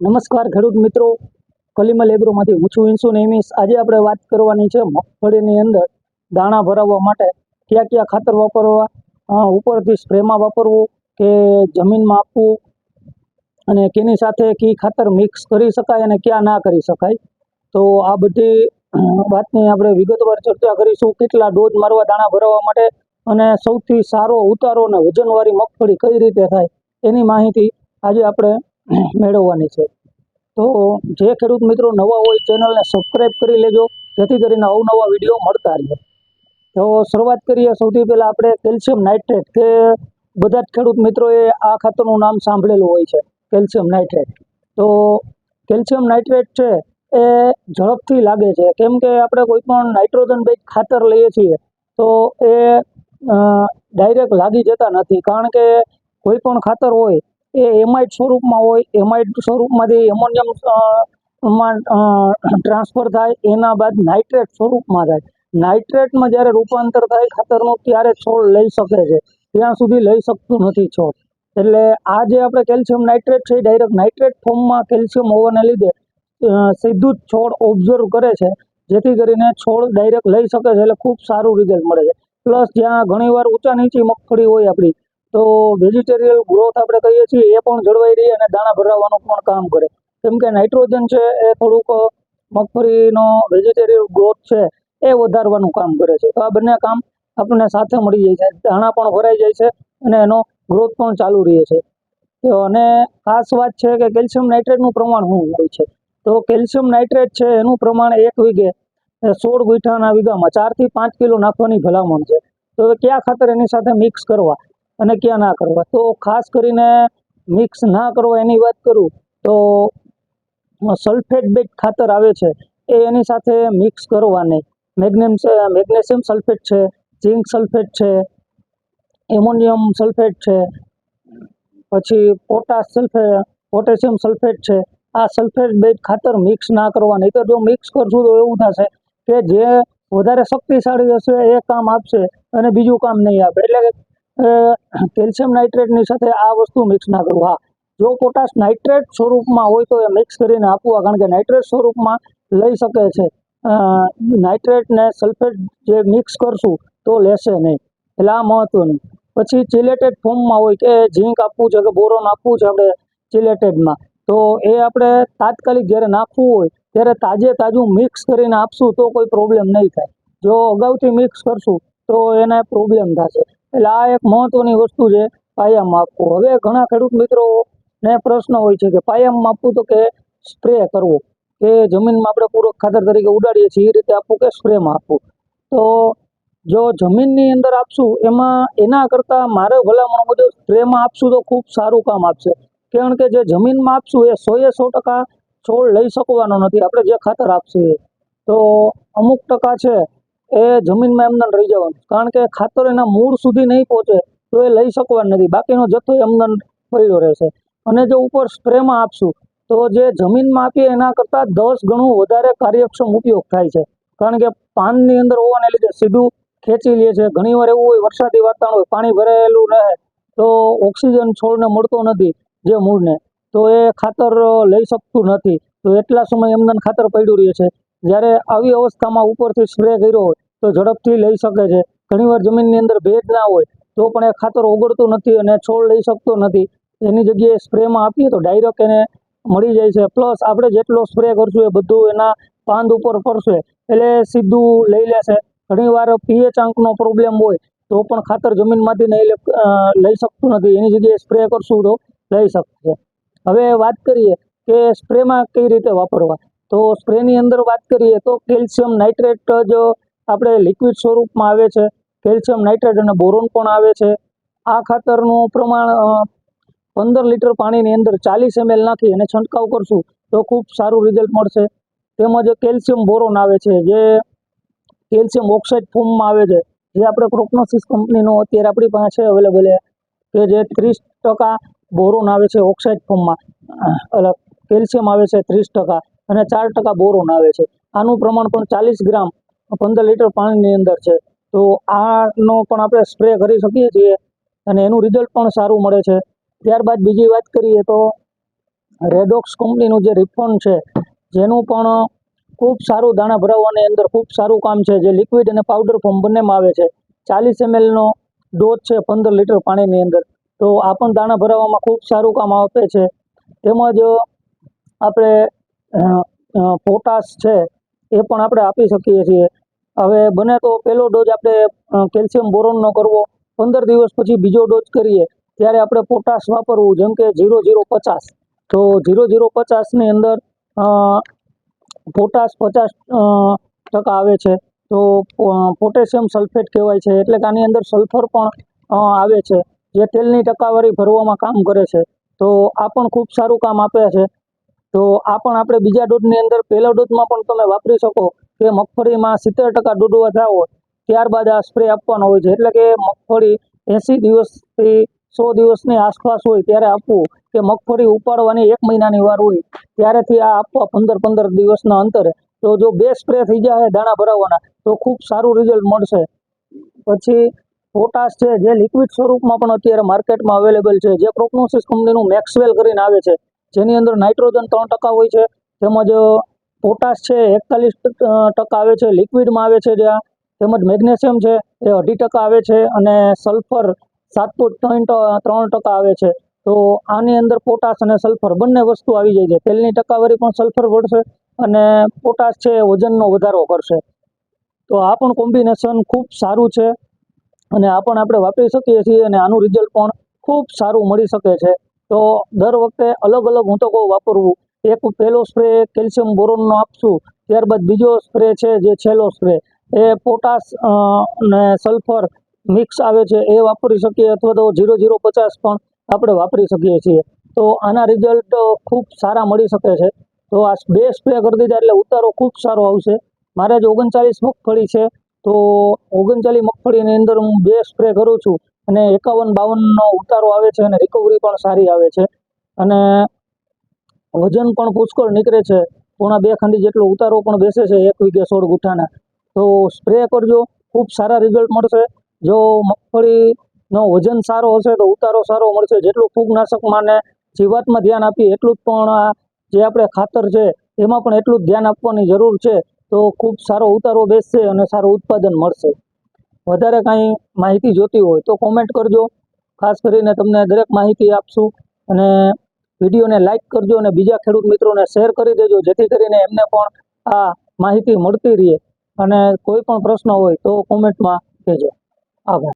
નમસ્કાર ખેડૂત મિત્રો. કલીમલ એગ્રોમાંથી હું છું ઇન્સુ નેમિસ આજે આપણે વાત કરવાની છે મગફળીની અંદર દાણા ભરાવવા માટે કયા કયા ખાતર વાપરવા ઉપરથી સ્પ્રેમાં વાપરવું કે જમીનમાં આપવું અને કેની સાથે કી ખાતર મિક્સ કરી શકાય અને ક્યાં ના કરી શકાય. તો આ બધી વાતની આપણે વિગતવાર ચર્ચા કરીશું. કેટલા ડોઝ મારવા દાણા ભરાવવા માટે અને સૌથી સારો ઉતારો અને વજનવાળી મગફળી કઈ રીતે થાય એની માહિતી આજે આપણે મેળવવાની છે. તો જે ખેડૂત મિત્રો નવા હોય ચેનલને સબસ્ક્રાઈબ કરી લેજો, જેથી કરીને અવનવા વીડિયો મળતા રહે. તો શરૂઆત કરીએ સૌથી પહેલાં આપણે કેલ્શિયમ નાઇટ્રેટ, કે બધા જ ખેડૂત મિત્રોએ આ ખાતરનું નામ સાંભળેલું હોય છે, કેલ્શિયમ નાઇટ્રેટ. તો કેલ્શિયમ નાઇટ્રેટ છે, એ ઝડપથી લાગે છે. કેમ કે આપણે કોઈ પણ નાઇટ્રોજન બેઝ ખાતર લઈએ છીએ, તો એ ડાયરેક્ટ લાગી જતા નથી. કારણ કે કોઈ પણ ખાતર હોય એ એમાઇડ સ્વરૂપમાં હોય એમાઇડ સ્વરૂપમાંથી એમોનિયમમાં ટ્રાન્સફર થાય, એના બાદ નાઇટ્રેટ સ્વરૂપમાં થાય. નાઇટ્રેટમાં જ્યારે રૂપાંતર થાય ખાતરનું, ત્યારે છોડ લઈ શકે છે. ત્યાં સુધી લઈ શકતું નથી છોડ. એટલે આ જે આપણે કેલ્શિયમ નાઇટ્રેટ છે એ ડાયરેક્ટ નાઇટ્રેટ ફોર્મમાં કેલ્શિયમ હોવાને લીધે સીધું જ છોડ ઓબ્ઝર્વ કરે છે. જેથી કરીને છોડ ડાયરેક્ટ લઈ શકે છે એટલે ખૂબ સારું રિઝલ્ટ મળે છે. પ્લસ જ્યાં ઘણીવાર ઊંચા નીચી મગફળી હોય આપણી તો વેજીટેરિયલ ગ્રોથ આપણે કહીએ છીએ એ પણ જળવાઈ રહી અને દાણા ભરાવવાનું પણ કામ કરે. કેમ કે નાઇટ્રોજન છે એ થોડુંક મગફળીનો વેજીટેરિયલ ગ્રોથ છે એ વધારવાનું કામ કરે છે. તો આ બંને કામ આપણને સાથે મળી જાય છે. દાણા પણ ભરાઈ જાય છે અને એનો ગ્રોથ પણ ચાલુ રહે છે. તો અને ખાસ વાત છે કે કેલ્શિયમ નાઇટ્રેટનું પ્રમાણ શું હોય છે? તો કેલ્શિયમ નાઇટ્રેટ છે એનું પ્રમાણ એક વીઘે સોળ ગુંઠાના વીઘામાં ચારથી પાંચ કિલો નાખવાની ભલામણ છે. તો હવે કયા ખાતર એની સાથે મિક્સ કરવા? અને ક્યાં ના કરવા? તો ખાસ કરીને મિક્સ ના કરવા એની વાત કરું, તો સલ્ફેટ બેઝ ખાતર આવે છે, એ એની સાથે મિક્સ કરવા મેગ્નેમ મેગ્નેશિયમ સલ્ફેટ છે ઝિંક સલ્ફેટ છે એમોનિયમ સલ્ફેટ છે, પછી પોટાશ સલ્ફેટ પોટેશિયમ સલ્ફેટ છે, આ સલ્ફેટ બેઝ ખાતર મિક્સ ના કરવા નહીં તો જો મિક્સ કરશું તો એવું થશે કે જે વધારે શક્તિશાળી હશે એ કામ આપશે અને બીજું કામ નહીં આપે. એટલે કેલ્શિયમ નાઇટ્રેટની સાથે આ વસ્તુ મિક્સ ના કરવું હા, જો પોટાશ નાઇટ્રેટ સ્વરૂપમાં હોય તો એ મિક્સ કરીને આપવું કારણ કે નાઇટ્રેટ સ્વરૂપમાં લઈ શકે છે. નાઇટ્રેટને સલ્ફેટ જે મિક્સ કરશું તો લેશે નહીં. એટલે આ મહત્વનું. પછી ચિલેટેડ ફોર્મમાં હોય કે ઝીંક આપવું છે કે બોરોન આપવું છે આપણે ચિલેટેડમાં તો એ આપણે તાત્કાલિક જ્યારે નાખવું હોય, ત્યારે તાજે તાજું મિક્સ કરીને આપશું તો કોઈ પ્રોબ્લેમ નહીં થાય. જો અગાઉથી મિક્સ કરશું તો એને પ્રોબ્લેમ થશે. એટલે આ એક મહત્વની વસ્તુ છે પાયામ આપવું. હવે ઘણા ખેડૂત મિત્રો ને પ્રશ્ન હોય છે કે પાયામ આપવું તો કે સ્પ્રે કરવો? કે જમીનમાં આપણે પૂરક ખાતર તરીકે ઉડાડીએ છીએ, એ રીતે આપવું કે સ્પ્રેમાં આપવું? તો જો જમીનની અંદર આપશું, એમાં એના કરતાં મારે ભલામણ મુજબ સ્પ્રેમાં આપશું તો ખૂબ સારું કામ આપશે. કારણ કે જે જમીનમાં આપશું, એ સોએ સો ટકા છોડ લઈ શકવાનો નથી. આપણે જે ખાતર આપશું એ. તો અમુક ટકા છે એ જમીનમાં એમને રહી જવાનું. કારણ કે ખાતર એના મૂળ સુધી નહીં પહોંચે, તો એ લઈ શકવાનું નથી. બાકીનો જથ્થો એમને પડ્યો રહેશે. અને જો ઉપર સ્પ્રેમાં આપશું, તો જે જમીનમાં આપીએ એના કરતાં દસ ગણું વધારે કાર્યક્ષમ ઉપયોગ થાય છે. કારણ કે પાનની અંદર હોવાને લીધે સીધું ખેંચી લે છે. ઘણીવાર એવું હોય, વરસાદી વાતાવરણ હોય, પાણી ભરાયેલું રહે, તો ઓક્સિજન છોડને મળતો નથી જે મૂળને. તો એ ખાતર લઈ શકતું નથી. તો એટલા સમય એમને ખાતર પડ્યું રહે છે. જ્યારે આવી અવસ્થામાં ઉપરથી સ્પ્રે કર્યો હોય તો ઝડપથી લઈ શકે છે. ઘણીવાર જમીનની અંદર ભેજ ના હોય તો પણ એ ખાતર ઓગળતું નથી અને છોડ લઈ શકતો નથી. એની જગ્યાએ સ્પ્રેમાં આપીએ તો ડાયરેક્ટ એને મળી જાય છે. પ્લસ આપણે જેટલો સ્પ્રે કરશું એ બધું એના પાંદ ઉપર પડશે એટલે સીધું લઈ લેશે. ઘણીવાર પીએચ આંકનો પ્રોબ્લેમ હોય તો પણ ખાતર જમીનમાંથી નહીં લઈ શકતું નથી. એની જગ્યાએ સ્પ્રે કરશું તો લઈ શકશે. હવે વાત કરીએ કે સ્પ્રેમાં કઈ રીતે વાપરવા? તો સ્પ્રેની અંદર વાત કરીએ તો કેલ્શિયમ નાઇટ્રેટ જ આપણે લિક્વિડ સ્વરૂપમાં આવે છે. કેલ્શિયમ નાઇટ્રેટ અને બોરોન પણ આવે છે. આ ખાતરનું પ્રમાણ પંદર લીટર પાણીની અંદર ચાલીસ એમએલ નાખી અને છંટકાવ કરશું તો ખૂબ સારું રિઝલ્ટ મળશે. તેમજ કેલ્શિયમ બોરોન આવે છે, જે કેલ્શિયમ ઓક્સાઇડ ફોર્મમાં આવે છે, જે આપણે ક્રોપનોસિસ કંપનીનો અત્યારે આપણી પાસે અવેલેબલ છે કે જે ત્રીસ ટકા બોરોન આવે છે ઓક્સાઇડ ફોર્મમાં. અલગ, કેલ્શિયમ આવે છે ત્રીસ ટકા. અને ચાર ટકા બોરોન આવે છે. આનું પ્રમાણ પણ ચાલીસ ગ્રામ પંદર લીટર પાણીની અંદર છે. તો આનો પણ આપણે સ્પ્રે કરી શકીએ છીએ અને એનું રિઝલ્ટ પણ સારું મળે છે. ત્યારબાદ બીજી વાત કરીએ તો રેડોક્સ કંપનીનું જે રિફોન છે, જેનું પણ ખૂબ સારું દાણા ભરાવવાની અંદર ખૂબ સારું કામ છે. જે લિક્વિડ અને પાવડર ફોર્મ બંનેમાં આવે છે. ચાલીસ એમએલનો ડોઝ છે પંદર લીટર પાણીની અંદર. તો આ પણ દાણા ભરાવવામાં ખૂબ સારું કામ આપે છે. તેમજ આપણે પોટાશ છે, એ પણ આપણે આપી શકીએ છીએ. હવે બને તો પહેલો ડોઝ આપણે કેલ્શિયમ બોરોનનો કરવો. પંદર દિવસ પછી બીજો ડોઝ કરીએ, ત્યારે આપણે પોટાશ વાપરવું, જેમ કે ઝીરો ઝીરો પચાસ. તો ઝીરો ઝીરો પચાસની અંદર પોટાશ પચાસ ટકા આવે છે. તો પોટેશિયમ સલ્ફેટ કહેવાય છે, એટલે કે આની અંદર સલ્ફર પણ આવે છે, જે તેલની ટકાવારી ભરવામાં કામ કરે છે. તો આ પણ ખૂબ સારું કામ આપે છે. તો આ પણ આપણે બીજા ડોઝની અંદર, પહેલા ડોઝમાં પણ તમે વાપરી શકો કે મગફળીમાં સિત્તેર ટકા થયા હોય, ત્યારબાદ આ સ્પ્રે આપવાનો હોય છે. એટલે કે મગફળી એંસી દિવસથી સો દિવસની આસપાસ હોય ત્યારે આપવું. કે મગફળી ઉપાડવાની એક મહિનાની વાર હોય, ત્યારેથી આ આપવા પંદર પંદર દિવસના અંતરે. તો જો બે સ્પ્રે થઈ જાય દાણા ભરાવવાના, તો ખૂબ સારું રિઝલ્ટ મળશે. પછી પોટાશ છે, જે લિક્વિડ સ્વરૂપમાં પણ અત્યારે માર્કેટમાં અવેલેબલ છે. જે પ્રોગ્નોસિસ કંપનીનું મેક્સવેલ કરીને આવે છે જેની અંદર નાઇટ્રોજન ત્રણ ટકા હોય છે, તેમજ પોટાશ છે એકતાલીસ ટકા આવે છે, લિક્વિડમાં આવે છે જ્યાં, તેમજ મેગ્નેશિયમ છે એ અઢી ટકા આવે છે અને સલ્ફર સાત પોઈન્ટ ત્રણ ત્રણ ટકા આવે છે. તો આની અંદર પોટાશ અને સલ્ફર બંને વસ્તુ આવી જાય છે. તેલની ટકાવારી પણ સલ્ફર વધશે અને પોટાશ છે વજનનો વધારો કરશે. તો આ પણ કોમ્બિનેશન ખૂબ સારું છે અને આ પણ આપણે વાપરી શકીએ છીએ અને આનું રિઝલ્ટ પણ ખૂબ સારું મળી શકે છે. તો દર વખતે અલગ અલગ હું તો કહું વાપરવું. એક પહેલો સ્પ્રે કેલ્શિયમ બોરોનનો આપશું, ત્યારબાદ બીજો સ્પ્રે છે જે છેલ્લો સ્પ્રે એ પોટાશ ને સલ્ફર મિક્સ આવે છે, એ વાપરી શકીએ અથવા તો ઝીરો ઝીરો પચાસ પણ આપણે વાપરી શકીએ છીએ. તો આના રિઝલ્ટ ખૂબ સારા મળી શકે છે. તો આ બે સ્પ્રે કરી દીધા એટલે ઉતારો ખૂબ સારો આવશે. મારે જ ઓગણચાલીસ મગફળી છે, તો ઓગણચાલીસ મગફળીની અંદર હું બે સ્પ્રે કરું છું. અને એકાવન, બાવનનો ઉતારો આવે છે અને રિકવરી પણ સારી આવે છે. અને વજન પણ પુષ્કળ નીકળે છે. પોણા બે ખાંડી જેટલો ઉતારો પણ બેસે છે એક વીઘે સોળ ગુઠાના. તો સ્પ્રે કરજો. ખૂબ સારા રિઝલ્ટ મળશે. જો મગફળીનો વજન સારો હશે તો ઉતારો સારો મળશે. જેટલું ફૂગનાશકમાં ને જીવાતમાં ધ્યાન આપીએ એટલું જ પણ જે આપણે ખાતર છે એમાં પણ એટલું જ ધ્યાન આપવાની જરૂર છે. તો ખૂબ સારો ઉતારો બેસશે અને સારું ઉત્પાદન મળશે. વધારે કાંઈ માહિતી જોતી હોય તો કોમેન્ટ કરજો. ખાસ કરીને તમને દરેક માહિતી આપશું. અને વિડીયોને લાઇક કરજો અને બીજા ખેડૂત મિત્રોને શેર કરી દેજો, જેથી કરીને એમને પણ આ માહિતી મળતી રહે. અને કોઈ પણ પ્રશ્ન હોય તો કોમેન્ટમાં કહેજો. આભાર.